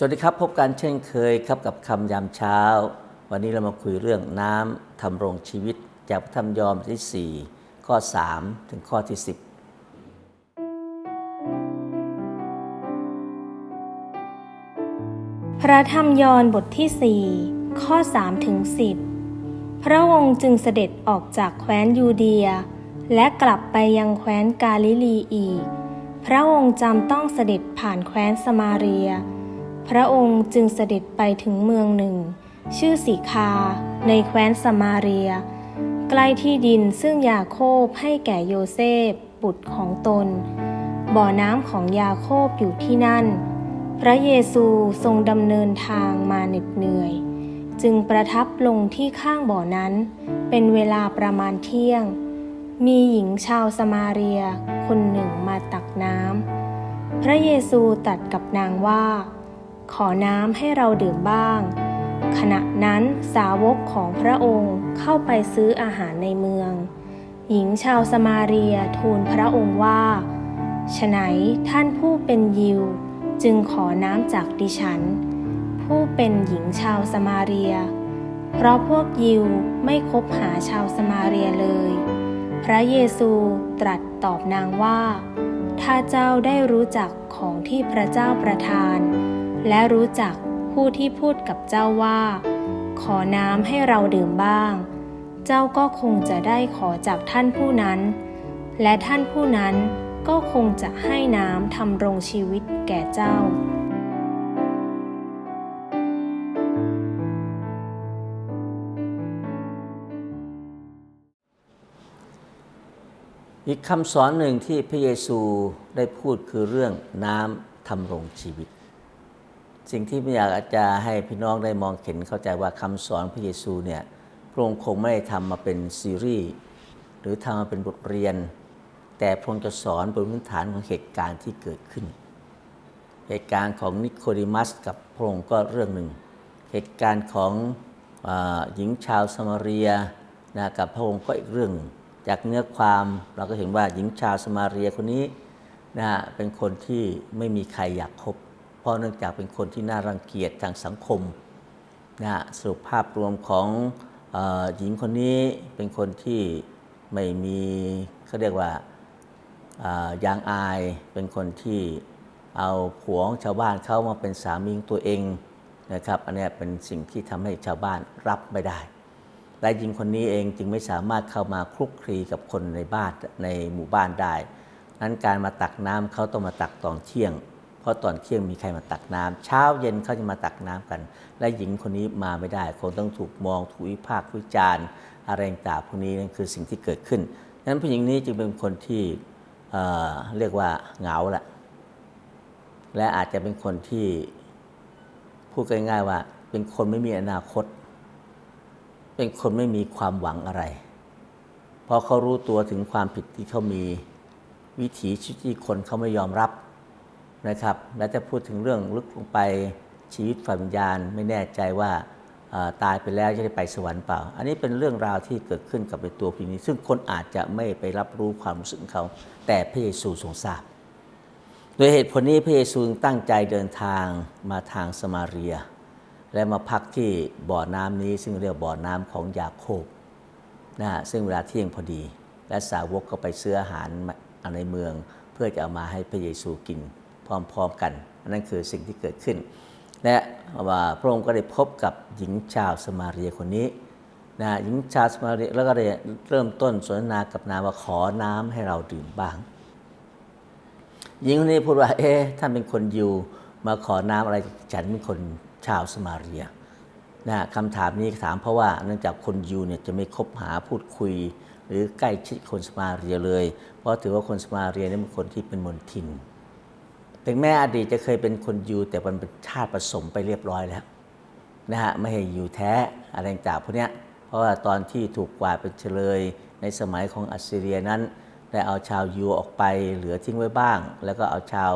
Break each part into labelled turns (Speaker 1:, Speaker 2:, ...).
Speaker 1: สวัสดีครับ พบกันเช่นเคยครับกับคำยามเช้า วันนี้เรามาคุยเรื่องน้ำทำรงชีวิต จากพระธรรมยอห์นบทที่ 4 ข้อ 3 ถึงข้อที่ 10
Speaker 2: พระธรรมยอห์นบทที่สี่ข้อ 3 ถึง 10 พระองค์จึงเสด็จออกจากแคว้นยูเดีย และกลับไปยังแคว้นกาลิลีอีก พระองค์จำต้องเสด็จผ่านแคว้นสมาเรีย พระองค์จึงเสด็จไปถึงเมืองหนึ่ง ชื่อสีคา ในแคว้นสมาเรีย ใกล้ที่ดินซึ่งยาโคบให้แก่โยเซฟบุตรของตน บ่อน้ำของยาโคบอยู่ที่นั่น พระเยซูทรงดำเนินทางมาเหน็ดเหนื่อย จึงประทับลงที่ข้างบ่อนั้น เป็นเวลาประมาณเที่ยง มีหญิงชาวสมาเรียคนหนึ่งมาตักน้ำพระเยซูตรัสกับนางว่า ขอน้ำให้เราดื่มบ้าง ขณะนั้นสาวกของพระองค์เข้าไปซื้ออาหารในเมือง หญิงชาวสมาเรียทูลพระองค์ว่าฉไหนท่านผู้เป็นยิว จึงขอน้ำจากดิฉัน ผู้เป็นหญิงชาวสมาเรีย เพราะพวกยิวไม่คบหาชาวสมาเรียเลย พระเยซูตรัสตอบนางว่า ถ้าเจ้าได้รู้จักของที่พระเจ้าประทาน และรู้จักผู้ที่พูดกับเจ้าว่า ขอน้ำให้เราดื่มบ้าง เจ้าก็คงจะได้ขอจากท่านผู้นั้น และท่านผู้นั้นก็คงจะให้น้ำทำรงชีวิตแก่เจ้า
Speaker 1: อีกคำสอนหนึ่งที่พระเยซูได้พูดคือเรื่องน้ำทำรงชีวิต สิ่งที่ไม่อยากจะให้พี่น้องได้มองเห็นเข้าใจว่าคำสอนพระเยซูเนี่ยพระองค์คงไม่ได้ทำมาเป็นซีรีส์หรือทำมาเป็นบทเรียน แต่พระองค์จะสอนบนพื้นฐานของเหตุการณ์ที่เกิดขึ้น เหตุการณ์ของนิโคดิมัสกับพระองค์ก็เรื่องหนึ่ง เหตุการณ์ของอหญิงชาวสมาเรียนะกับพระองค์ก็อีกเรื่องหนึ่งจากเนื้อความเราก็เห็นว่าหญิงชาวสมาเรียคนนี้นะฮะเป็นคนที่ไม่มีใครอยากคบ เพราะเนื่องจากเป็นคนที่น่ารังเกียจทางสังคมนะสรุปภาพรวมของออหญิงคนนี้เป็นคนที่ไม่มีเขาเรียกว่ายางอาย เป็นคนที่เอาผัวของชาวบ้านเข้ามาเป็นสามีตัวเองนะครับ อันนี้เป็นสิ่งที่ทำให้ชาวบ้านรับไม่ได้ และหญิงคนนี้เองจึงไม่สามารถเข้ามาคลุกคลีกับคนในบ้านในหมู่บ้านได้ นั้นการมาตักน้ำเขาต้องมาตักตอนเที่ยง เพราะตอนเที่ยงมีใครมาตักน้ำเช้าเย็นเขาจะมาตักน้ำกัน และหญิงคนนี้มาไม่ได้ คงต้องถูกมองถูกวิพากษ์วิจารณ์อะไรต่างพวกนี้นั่นคือสิ่งที่เกิดขึ้นดังนั้นผู้หญิงนี้จึงเป็นคนที่เเรียกว่าเหงาแหละและอาจจะเป็นคนที่พูดง่ายๆว่าเป็นคนไม่มีอนาคต เป็นคนไม่มีความหวังอะไร เพราะเขารู้ตัวถึงความผิดที่เขามีวิถีชีวิตที่คนเขาไม่ยอมรับ นะครับ และจะพูดถึงเรื่องลึกลงไปชีวิตฝันญาณไม่แน่ใจว่าตายไปแล้วจะได้ไปสวรรค์เปล่า อันนี้เป็นเรื่องราวที่เกิดขึ้นกับในตัวผู้นี้ ซึ่งคนอาจจะไม่ไปรับรู้ความรู้สึกของเขา แต่พระเยซูทรงทราบ โดยเหตุผลนี้พระเยซูตั้งใจเดินทางมาทางสมาเรีย และมาพักที่บ่อน้ำนี้ ซึ่งเรียกบ่อน้ำของยาโคบนะฮะซึ่งเวลาเที่ยงพอดี และสาวกก็ไปซื้ออาหารในเมือง เพื่อจะเอามาให้พระเยซูกิน พร้อมๆกัน นั่นคือสิ่งที่เกิดขึ้น และว่าพระองค์ก็ได้พบกับหญิงชาวสมาเรียคนนี้นะหญิงชาวสมาเรียแล้วก็ได้เริ่มต้นสนทนากับนางว่าขอน้ำให้เราดื่มบ้าง หญิงคนนี้พูดว่าเอ๊ะท่านเป็นคนยิวมาขอน้ำอะไรฉันเป็นคนชาวสมาเรียนะคำถามนี้ถามเพราะว่าเนื่องจากคนยิวเนี่ยจะไม่คบหาพูดคุย หรือใกล้ชิดคนสมาเรียเลย เพราะถือว่าคนสมาเรียนี่เป็นคนที่เป็นมนทิน ถึงแม้อดีตจะเคยเป็นคนยิวแต่มันเป็นชาติผสมไปเรียบร้อยแล้วนะฮะไม่ให้ยิวแท้อะไรต่างพวกเนี้ยเพราะว่าตอนที่ถูกกวาดเป็นเฉลย ในสมัยของอัสซีเรียนั้นได้เอาชาวยิวออกไปเหลือทิ้งไว้บ้าง แล้วก็เอาชาว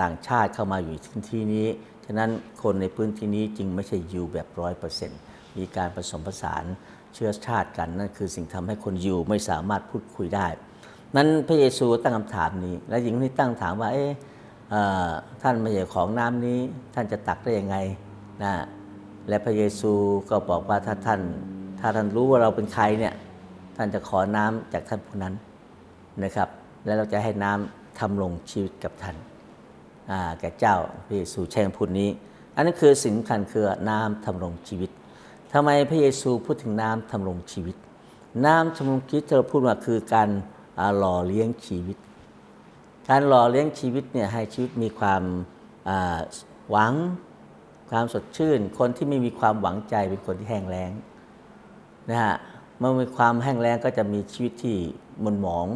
Speaker 1: ต่างชาติเข้ามาอยู่ที่ที่นี้ ฉะนั้นคนในพื้นที่นี้จึงไม่ใช่ยิวแบบร้อยเปอร์เซ็นต์มีการผสมผสานเชื้อชาติกัน นั่นคือสิ่งทำให้คนยิวไม่สามารถพูดคุยได้ นั้นพระเยซูตั้งคำถามนี้ และหญิงคนนี้ตั้งถามว่าเอ๊ะ ท่านไม่ใช่ของน้ำนี้ ท่านจะตักได้ยังไงนะและพระเยซูก็บอกว่าถ้าท่าน ถ้าท่านรู้ว่าเราเป็นใครเนี่ยท่านจะขอน้ำจากท่านผู้นั้นนะครับ และเราจะให้น้ำทำลงชีวิตกับท่านแก่เจ้าพระเยซูใช้คำพูดนี้ อันนั้นคือสิ่งสำคัญคือน้ำทำรงชีวิตทำไมพระเยซูพูดถึงน้ำทำรงชีวิต น้ำทำรงชีวิตที่เราพูดว่าคือการหล่อเลี้ยงชีวิต การหล่อเลี้ยงชีวิตเนี่ยให้ชีวิตมีความหวังความสดชื่น คนที่ไม่มีความหวังใจเป็นคนที่แห้งแล้งนะฮะเมื่อมีความแห้งแล้งก็จะมีชีวิตที่หมนหมอง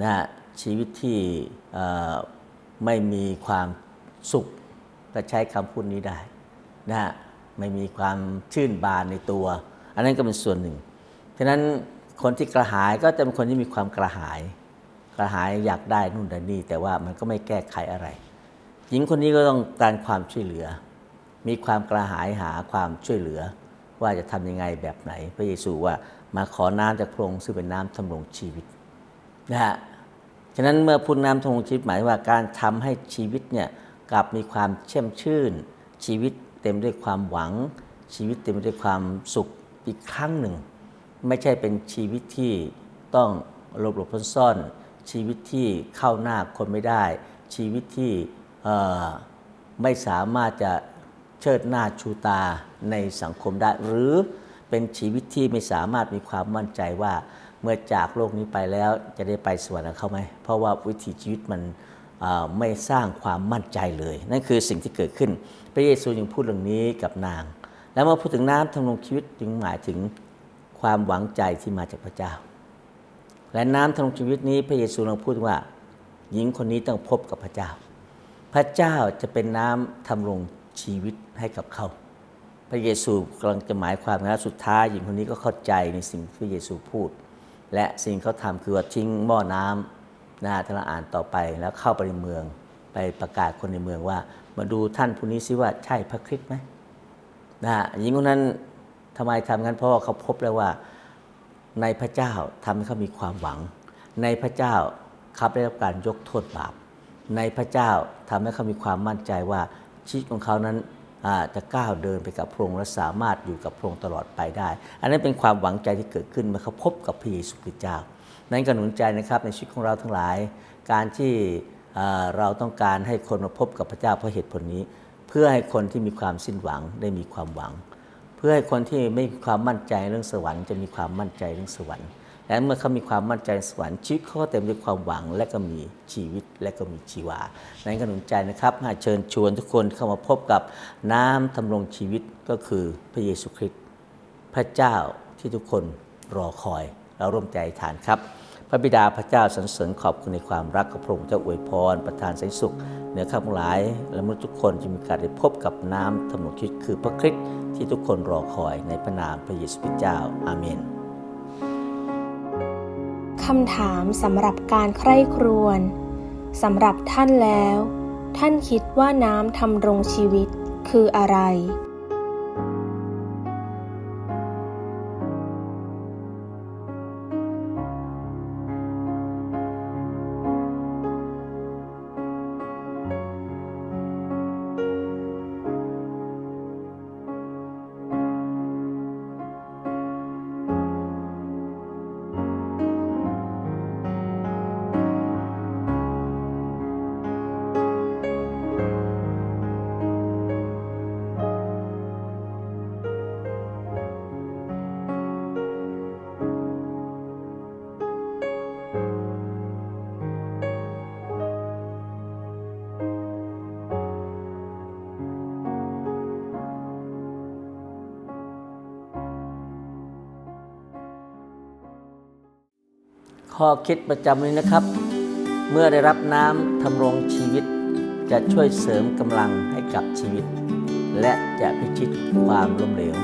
Speaker 1: นะฮะชีวิตที่ไม่มีความสุขก็ใช้คำพูดนี้ได้นะฮะไม่มีความชื่นบานในตัว อันนั้นก็เป็นส่วนหนึ่งฉะนั้นคนที่กระหายก็จะเป็นคนที่มีความกระหาย ระหายอยากได้นู่นได้นี่ แต่ว่ามันก็ไม่แก้ไขอะไร หญิงคนนี้ก็ต้องการความช่วยเหลือ มีความกระหายหาความช่วยเหลือ ว่าจะทำยังไงแบบไหน พระเยซูว่ามาขอน้ำจากพระองค์ซึ่งเป็นน้ำทำรงชีวิตนะฮะฉะนั้นเมื่อพูดน้ำทำรงชีวิตหมายว่าการทำให้ชีวิตเนี่ยกลับมีความเชื่อมชื่น ชีวิตเต็มด้วยความหวัง ชีวิตเต็มด้วยความสุขอีกครั้งหนึ่ง ไม่ใช่เป็นชีวิตที่ต้องหลบหลบซ่อน ชีวิตที่เข้าหน้าคนไม่ได้ ชีวิตที่ไม่สามารถจะเชิดหน้าชูตาในสังคมได้ หรือเป็นชีวิตที่ไม่สามารถมีความมั่นใจว่าเมื่อจากโลกนี้ไปแล้วจะได้ไปสวรรค์เขาไหม เพราะว่าวิถีชีวิตมันไม่สร้างความมั่นใจเลย นั่นคือสิ่งที่เกิดขึ้น พระเยซูยังพูดเรื่องนี้กับนาง แล้วเมื่อพูดถึงน้ำทำลงชีวิตจึงหมายถึงความหวังใจที่มาจากพระเจ้า และน้ำทางชีวิตนี้พระเยซูเราพูดว่า หญิงคนนี้ต้องพบกับพระเจ้า พระเจ้าจะเป็นน้ำทำรงชีวิตให้กับเขา พระเยซูกำลังจะหมายความนะสุดท้ายหญิงคนนี้ก็เข้าใจในสิ่งที่พระเยซูพูด และสิ่งเขาทำคือว่าทิ้งหม้อน้ำนะถ้าเราอ่านต่อไปแล้วเข้าไปในเมือง ไปประกาศคนในเมืองว่า มาดูท่านผู้นี้สิว่าใช่พระคริสต์ไหมนะฮะหญิงคนนั้นทำไมทำงั้นเพราะว่าเขาพบแล้วว่า ในพระเจ้าทำให้เขามีความหวัง ในพระเจ้าเขาได้รับการยกโทษบาป ในพระเจ้าทำให้เขามีความมั่นใจว่าชีวิตของเขานั้นจะก้าวเดินไปกับพระองค์และสามารถอยู่กับพระองค์ตลอดไปได้ อันนั้นเป็นความหวังใจที่เกิดขึ้นเมื่อเขาพบกับพระเยซูคริสต์เจ้า นั้นก็หนุนใจนะครับในชีวิตของเราทั้งหลาย การที่เราต้องการให้คนมาพบกับพระเจ้าเพราะเหตุผลนี้ เพื่อให้คนที่มีความสิ้นหวังได้มีความหวัง พื่อให้คนที่ไม่มีความมั่นใจเรื่องสวรรค์จะมีความมั่นใจเรื่องสวรรค์ และเมื่อเขามีความมั่นใจสวรรค์ชีวิตเขาเต็มด้วยความหวังและก็มีชีวิตและก็มีชีวานั้นก็หนุนใจนะครับเชิญชวนทุกคนเข้ามาพบกับน้ำทำรงชีวิตก็คือพระเยซูคริสต์พระเจ้าที่ทุกคนรอคอย เราร่วมใจฐานครับ พระบิดาพระเจ้าสรรเสริญขอบคุณในความรักของพระองค์เจ้าอวยพร ประทานสันสุขเหนือข้าพหลาย และมนุษย์ทุกคนจะมีโอกาสได้พบกับน้ำทำนงชีวิตคือพระคริสต์ที่ทุกคนรอคอยในพระนามพระเยซูคริสต์เจ้าอาเมน
Speaker 2: คำถามสำหรับการใคร่ครวญสำหรับท่านแล้ว ท่านคิดว่าน้ำทำรงชีวิตคืออะไร
Speaker 1: ข้อคิดประจำนี้นะครับ เมื่อได้รับน้ำทำรงชีวิต จะช่วยเสริมกำลังให้กับชีวิต และจะพิชิตความล้มเหลว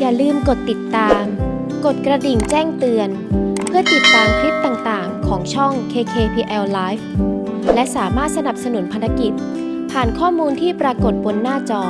Speaker 3: อย่าลืมกดติดตาม กดกระดิ่งแจ้งเตือน เพื่อติดตามคลิปต่างๆ ของช่อง KKPL Live และสามารถสนับสนุนพันธกิจ ผ่านข้อมูลที่ปรากฏบนหน้าจอ